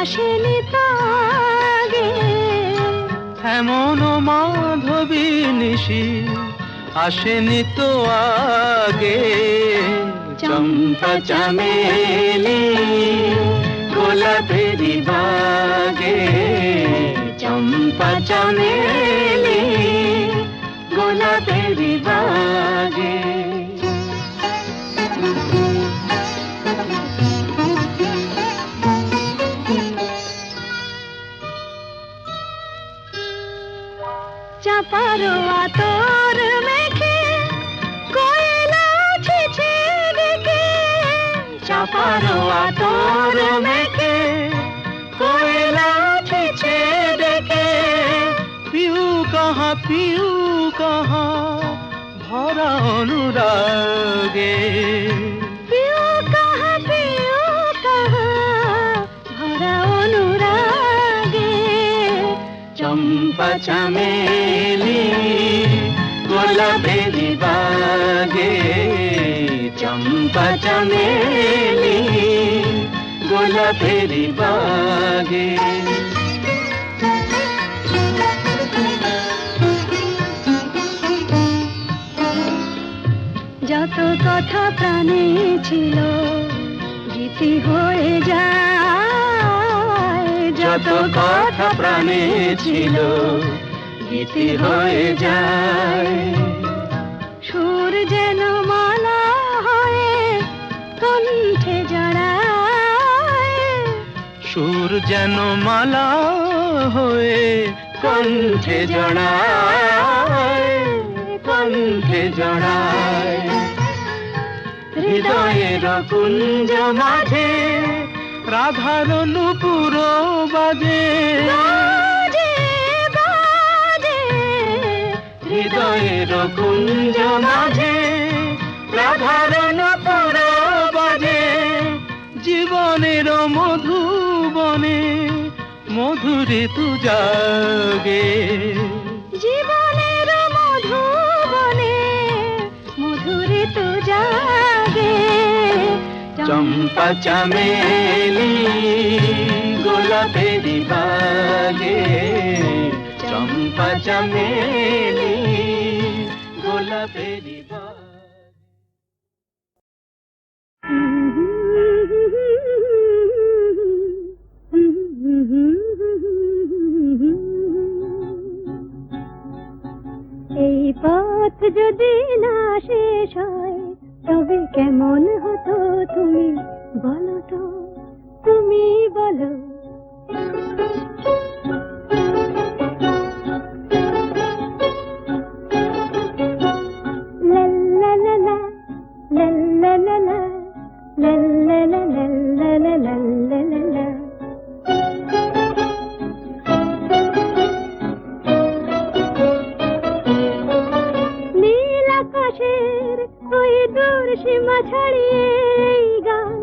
আসেনি তো আগে এমন মাধবী নিশি আসেনি তো আগে। চম্পা চামেলি গোলাপেরি বাগে। চম্পা চামেলি গোলাপেরি বাগে। চাপারো আতর মেখে কোয়েলা ছেছে ডেকে চাপারো আতর মেখে কোয়েলা ছেছে ডেকে পিউ কাহা পিউ কাহা, ভরা অনুরাগে। চম্পা চামেলি গোলাপেরি বাগে চম্পা চামেলি গোলাপেরি বাগে যত কথা প্রাণে ছিল গীতি হয়ে যায়। যত কথা প্রাণে ছিল, গীতি হয়ে যায়। সুর যেন মালা হয়ে কণ্ঠে জড়ায়। সুর যেন মালা হয়ে কণ্ঠে জড়ায় কণ্ঠে জড়ায়। হৃদয়ের কুঞ্জ মাঝে রাধার নুপুর বাজে। হৃদয়ের কুঞ্জ মাঝে। রাধার নুপুর বাজে। জীবনের মধুবনে মধুরে তু জাগে চম্পা চামেলি গোলাপেরি বাগে চম্পা চামেলি গোলাপেরি এই পথ যদি না শেষ হয় তবে কেমন হতো তুমি বলো তো? তুমি বলো। আকাশের ওই দূর সীমা ছাড়িয়ে এই গান।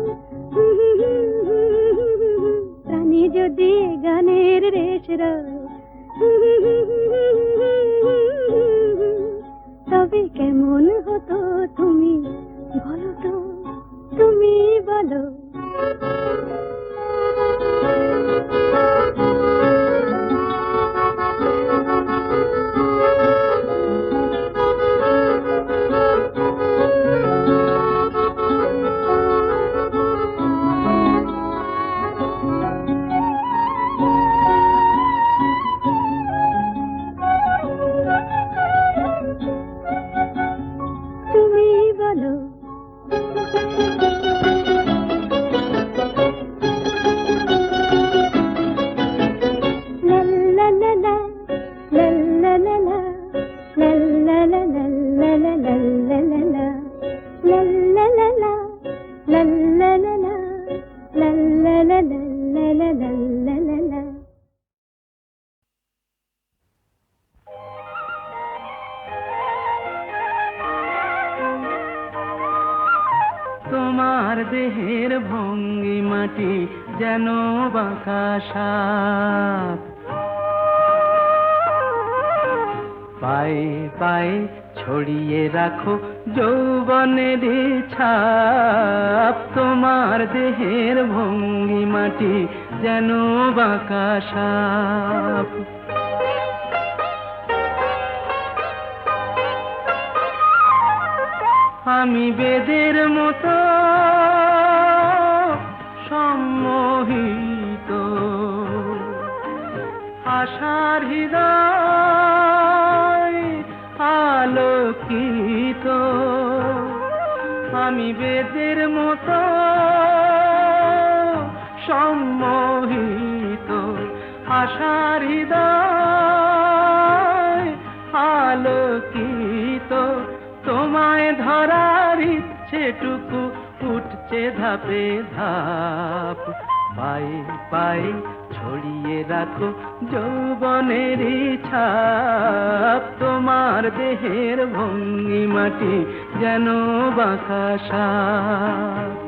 প্রাণী যদি গানের রেশ তবে কেমন হতো তুমি বলো তো, তুমি বলো। দেহের ভঙ্গি মাটি যেন বাঁকা সাপ। আমি বেদের মতো সম্মোহিত। আশার হৃদয় আলোকিত। আমি বেদের মতো সম্মোহিত আশার হৃদয় আলোকিত। তোমায় ধরার ইচ্ছেটুকু উঠছে ধাপে ধাপ। পাই পাই ছড়িয়ে রাখো যৌবনের ছাপ। তোমার দেহের ভঙ্গি মাটি যেন বাঁকা সাপ।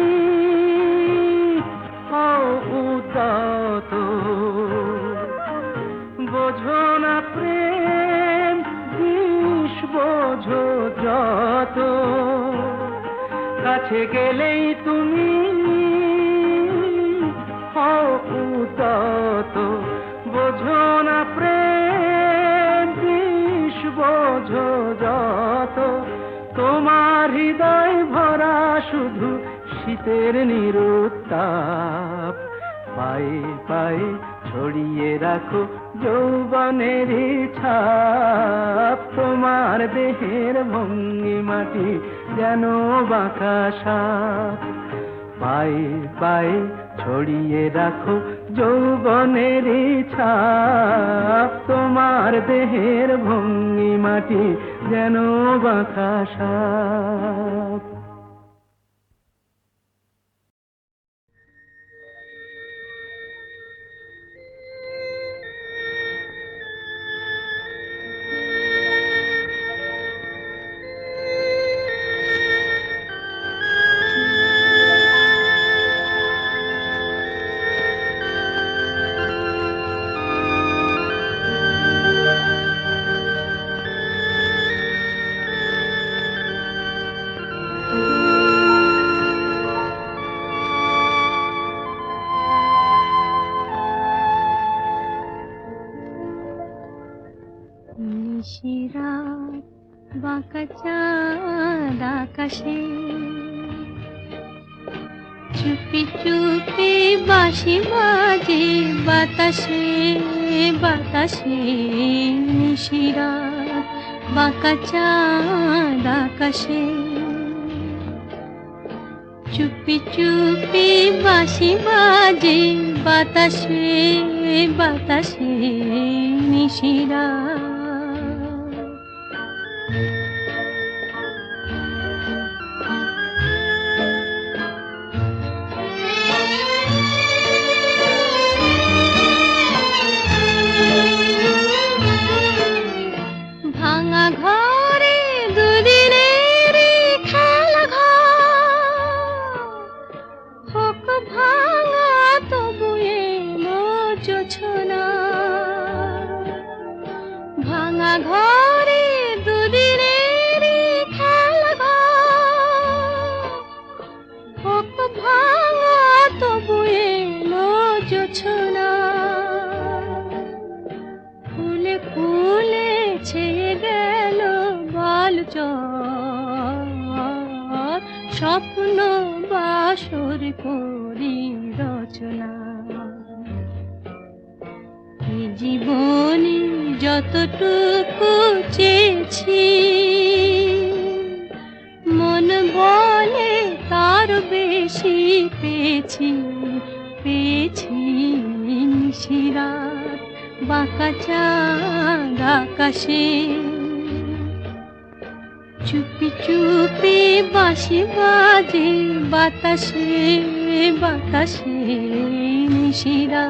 গেলেই তুমি উদাত বোঝো না প্রেম বোঝো যত। তোমার হৃদয় ভরা শুধু শীতের নিরুত্তাপ পায়ে পায়ে ছড়িয়ে রাখো যৌবনের ছাপ। তোমার দেহের ভঙ্গি মাটি যেন বাঁকা সাপ। পায়ে পায়ে ছড়িয়ে রাখো যৌবনের ছাপ। তোমার দেহের ভঙ্গি মাটি যেন বাঁকা সাপ। বাঁকা চাঁদ আকাশে। চুপি চুপি বাঁশি বাজে বাতাসে বাতাসে নিশিরাত বাঁকা চাঁদ আকাশে। চুপি চুপি বাঁশি বাজে বাতাসে বাতাসে নিশিরা পেয়েছি নিশিরাত বাঁকা চাঁদ আকাশে। চুপি চুপি বাঁশি বাজে বাতাসে বাতাসে নিশিরা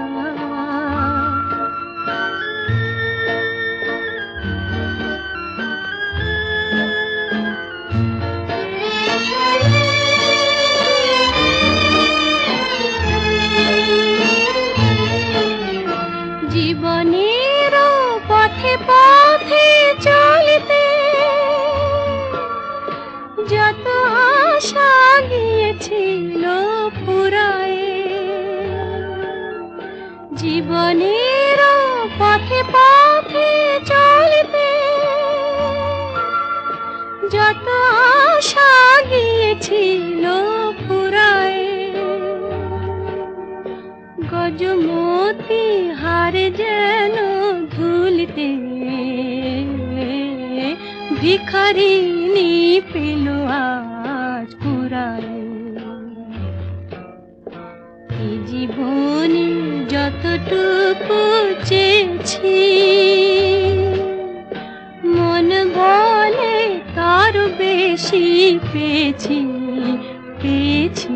জীবনের পথে পথে চলিতে যত আশা গিয়েছিল ফুরায়ে গজমতি হারে যেন ধুলিতে ভিখারিনী পেল আজ পুরায়। যতটুকু চেয়েছি? মন বলে তার বেশি পেয়েছি পেয়েছি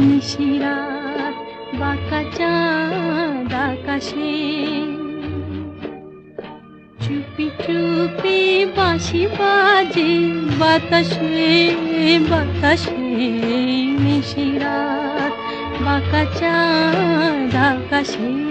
নিশিরাত বাঁকা চাঁদ আকাশে। চুপি চুপি বাঁশি বাজে বাতাসে বাতাসে নিশিরাত বাঁকা চাঁদ আকাশে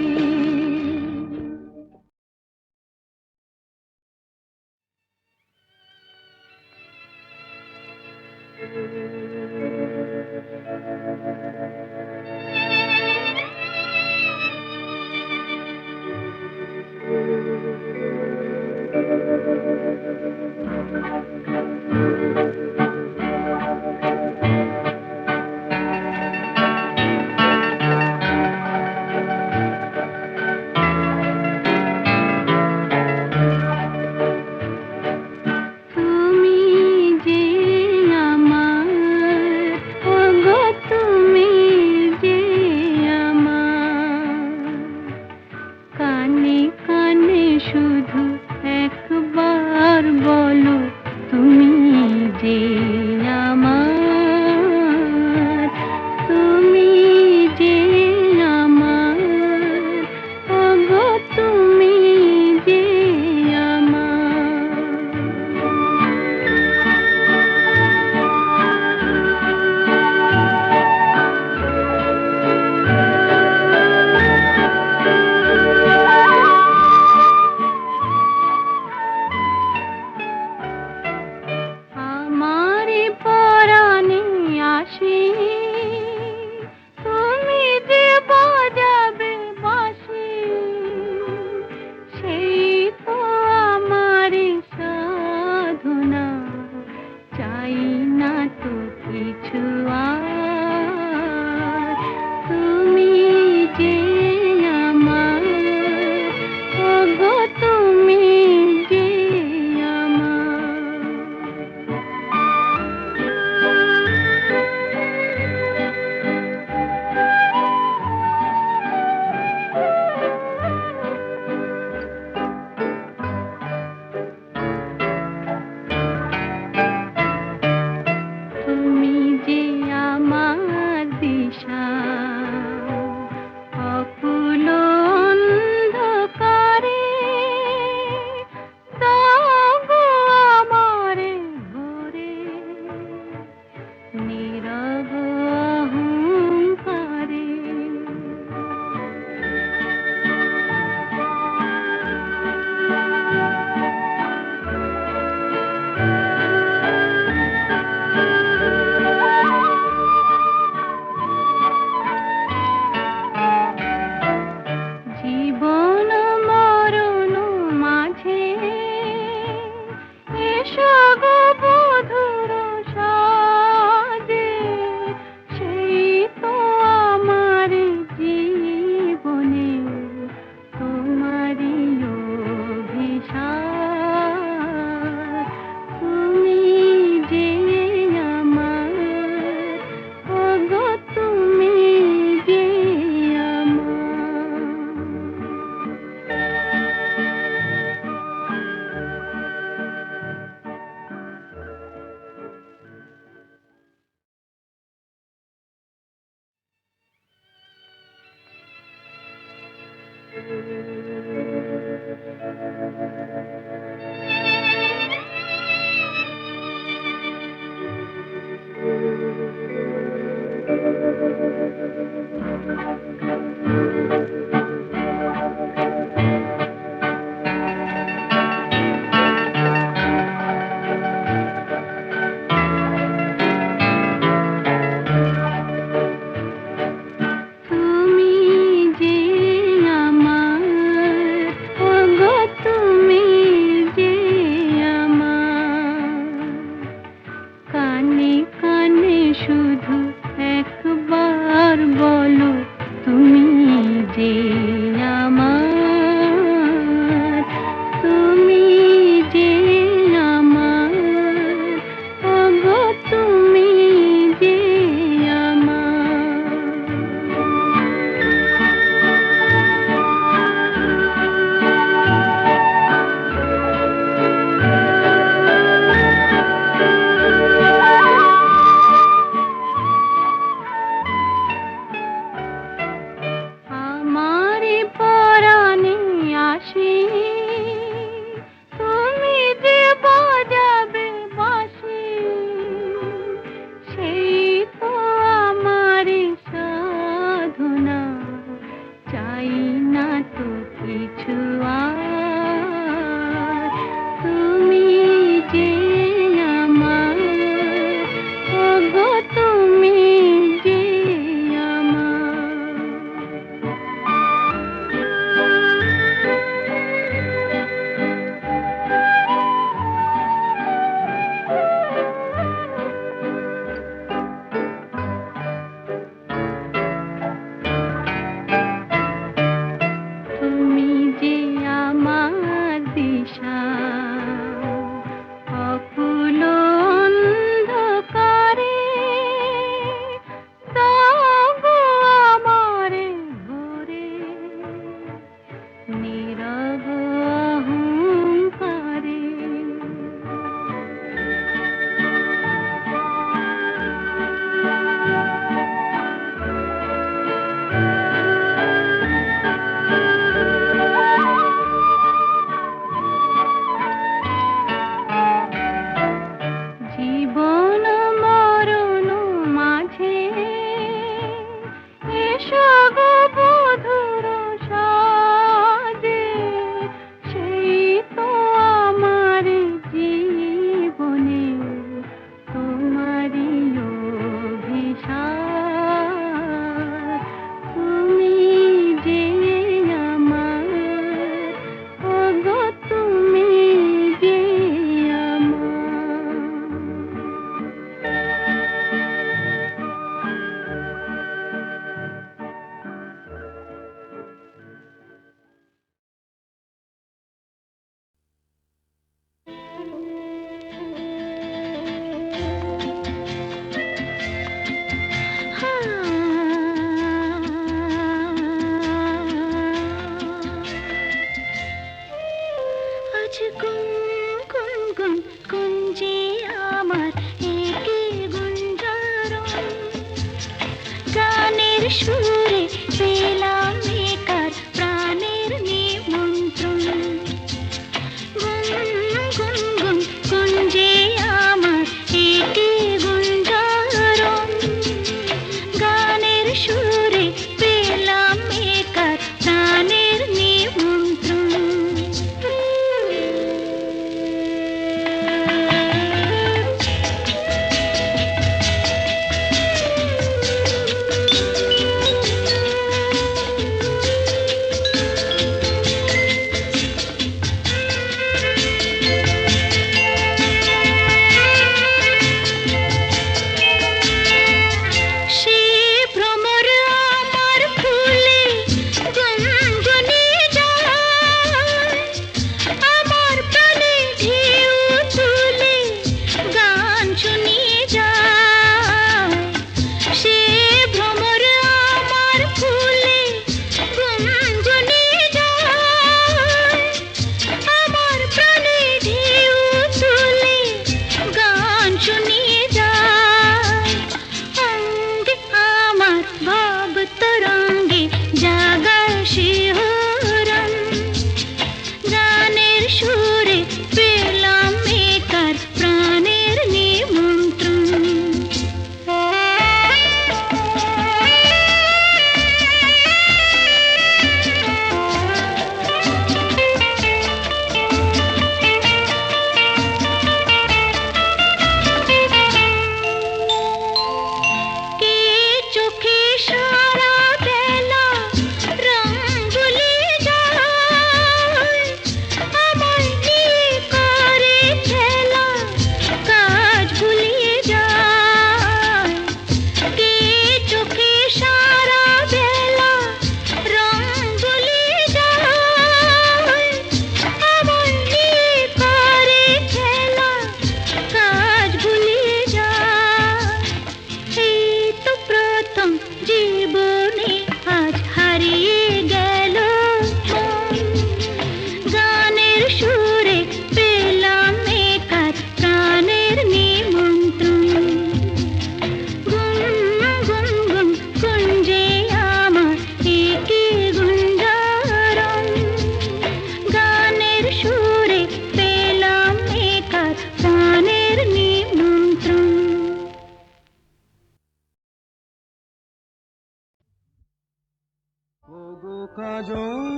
time.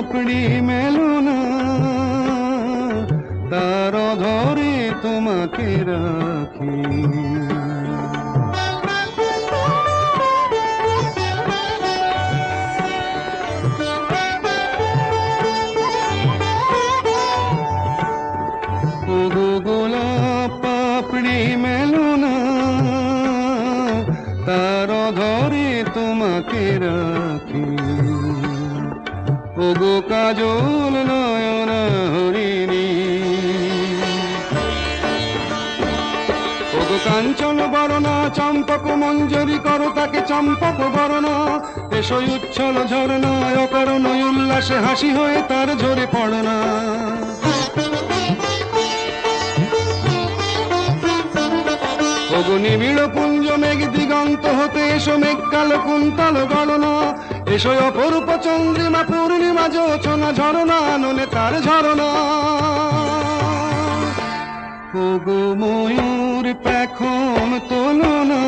পাপড়ি মেলুনা তার ধরে তোমাকে রাখি কাজল নয়ন হরিণী। কাঞ্চন বরণা, চম্পক মঞ্জরি করো, তাকে চম্পক বরণা। এসই উচ্ছল ঝরনা অকরণ উল্লাসে হাসি হয়ে তার ঝরে পড় না নিবিড় পুঞ্জ মেঘ দিগন্ত হতে, এসো মেঘ কাল কুন্তল গণনা। এসো অপরূপ চন্দ্রিমা পূর্ণিমা যোচনা ঝরনা ননে তার ঝরনা। ওগো ময়ূর পেখন তোলনা না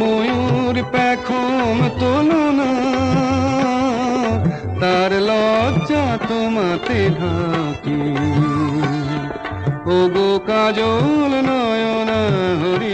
ময়ূর পেখন তোলনা তার লজ্জা তোমাতে ঢাকি। ওগো কাজল নয়না হরি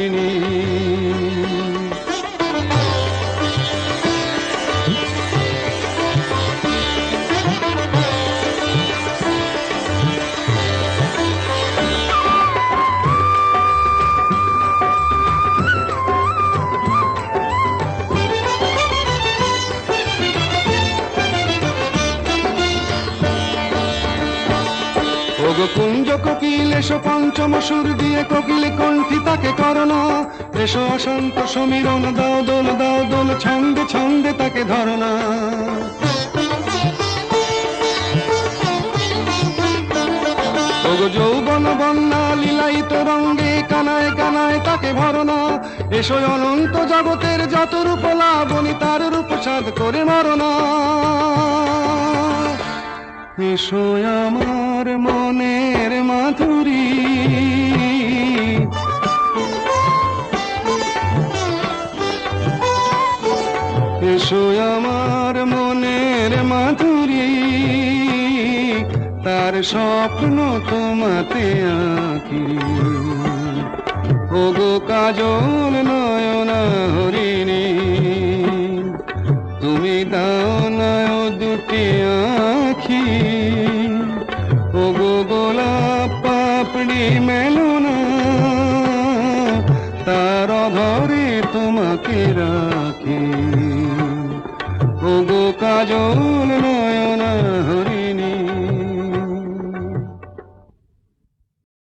পঞ্চম সুর দিয়ে কোকিল কণ্ঠী তাকে করোনা এসো অশান্ত সমীরণ, দাও দোল দাও দোল, ছন্দে ছন্দে তাকে ধরনা যৌবন বন্যা লীলায়িত রঙ্গে কানায় কানায় তাকে ভরনা এসো অনন্ত জগতের যত রূপ লাবণী, তার রূপ সাদ করে মরনা এসো আমার মনের মাধুরী। এসো আমার মনের মাধুরী। তার স্বপ্ন তোমাতে আঁকি। ওগো কাজল নয়না হরিণী, তুমি দাও নয় দুটি তোমাকে রাখে। ও গো কাজল নয়